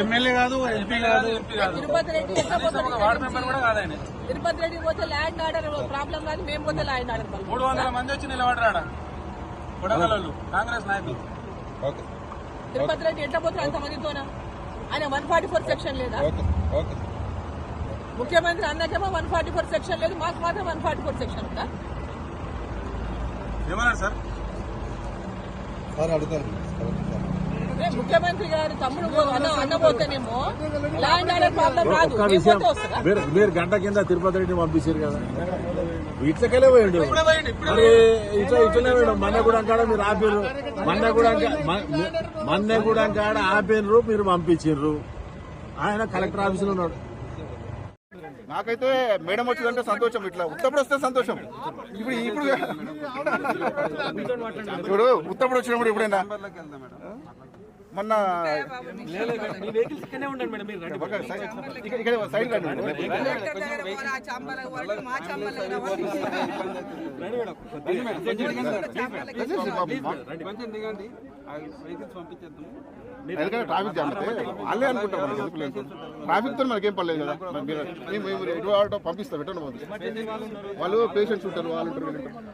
MLA కాదు MP కాదు తిరుపతి రెడ్డి ఎట్లా కనీసం ఒక వార్డు మెంబర్ కూడా కాదు ఆయన. తిరుపతి రెడ్డి పోతే ల్యాండ్ ఆర్డర్ ప్రాబ్లం కాదు మేము పోతే ల్యాండ్ ఆర్డర్ మూడు వందల మంది వచ్చి నిలబడరాడ? కాంగ్రెస్ నాయకులు. ఓకే. తిరుపతి రెడ్డి ఎట్లా పోతే అంతమందితోనా ఆయన వన్ ఫార్టీ ఫోర్ సెక్షన్ లేదా? Okay okay. ముఖ్యమంత్రి అన్నకేమో వన్ ఫార్టీ ఫోర్ సెక్షన్ లేదు మాకు మాత్రం వన్ ఫార్టీ ఫోర్ సెక్షన్ ఉందా? ఏమన్నారు సార్? సార్ అడుగుతాను ఏ ముఖ్యమంత్రి గారు తమ్ముడు పో- అన్న అన్న పోతేనేమో ల్యాండ్ ఆర్డర్ ప్రాబ్లం రాదు. ఒక్క మేము విషయం పోతే వస్తుందా? మీరు మీరు గంట కింద తిరుపతి రెడ్డి పంపించారు కదా. ఇట్లకెళ్ళే పోయిండు. ఇట్లా ఇట్లనే పోయిండు. మన్నెగూడెం కాడ మీరు ఆపిర్రు. మన్నెగూడెం కా- మ- మన్నెగూడెం కాడ ఆపిర్రు మీరు పంపించిండ్రు ఆయన కలెక్టర్ ఆఫీసులో ఉన్నాడు. నాకైతే మేడం వచ్చిందంటే సంతోషం ఇట్లా ఉత్తప్పుడు వస్తే సంతోషం. ఇప్పుడు ఇప్పుడు ఇప్పుడు ఉత్తప్పుడు వచ్చినప్పుడు ఎప్పుడైనా? మొన్న సైడ్- ఇక్కడ- ఎందుకంటే ట్రాఫిక్ జామ్ అయితే వాళ్ళే మనకి ఎందుకు లేదు ట్రాఫిక్తో మనకేం పర్లేదు కదా మేము ఎటు ఆటో పంపిస్తాం ఎటు వాళ్ళు పేషెంట్స్ ఉంటారు వాళ్ళు ఉంటారు వీళ్ళు ఉంటారు.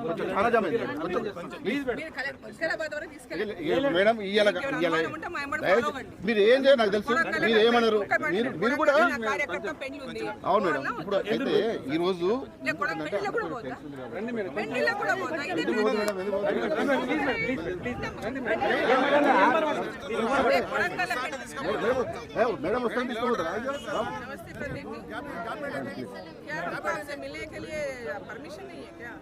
కొంచెం చాలా జామ్ అయింది మేడం. కొంచెం ఇయ్యాల మీరు ఏం చేయాలి నాకు తెలుసు మీరు ఏమన్నారు మీరు మీరు కూడా అవును మేడం ఇప్పుడు అయితే ఈ రోజు మేడం मैडम उस मिलने के लिए परमिशन नहीं है क्या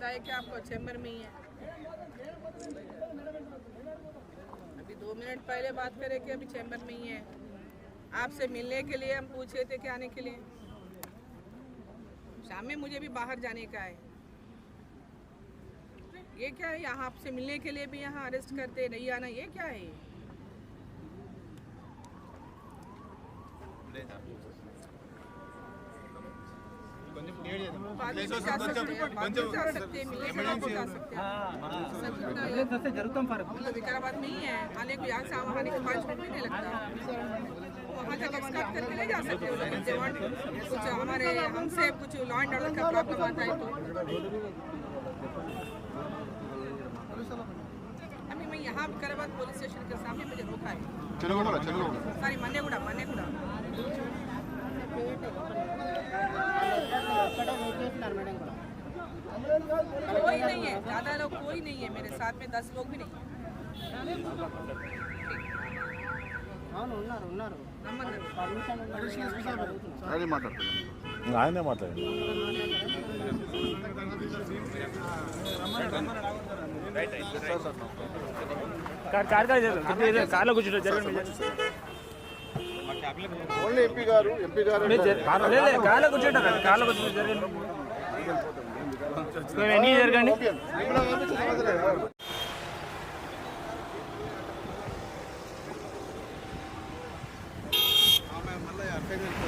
अरे कि आपको चैम्बर में ही है अभी दो मिनट पहले बात करे कि अभी चैम्बर में ही है आपसे मिलने के लिए हम पूछे थे क्या आने के लिए। शाम में मुझे भी बाहर जाने का है। ये क्या है? यहाँ आपसे मिलने के लिए भी यहाँ अरेस्ट करते नहीं आना ये क्या है। मतलब विकाराबाद में ही है। आने को यहाँ से आने को पाँच मिनट भी नहीं लगता। वहाँ तक स्टार्ट करके ले जा सकते हो लेकिन they want कुछ हमारे हमसे कुछ लॉ एंड ऑर्डर का प्रॉब्लम आता है तो अभी मैं यहाँ विकाराबाद पुलिस स्टेशन के सामने मुझे रोका है చెన్నగొండ చెన్నగొండ सारी मन्ने गुड़ा मन्ने गुड़ा कोई नहीं है ज्यादा लोग कोई नहीं है मेरे साथ में दस लोग भी नहीं है అదే మాట్లాడుతున్నాను ఆయనే మాట్లాడు కార్లో కూర్చుంటారు జరగండి. ఓన్లీ ఎంపీ గారు ఎంపీ గారు కార్లో కూర్చుంటారు కార్లో కూర్చుంటారు జరగండి. ఎన్ని జరగండి. Amen.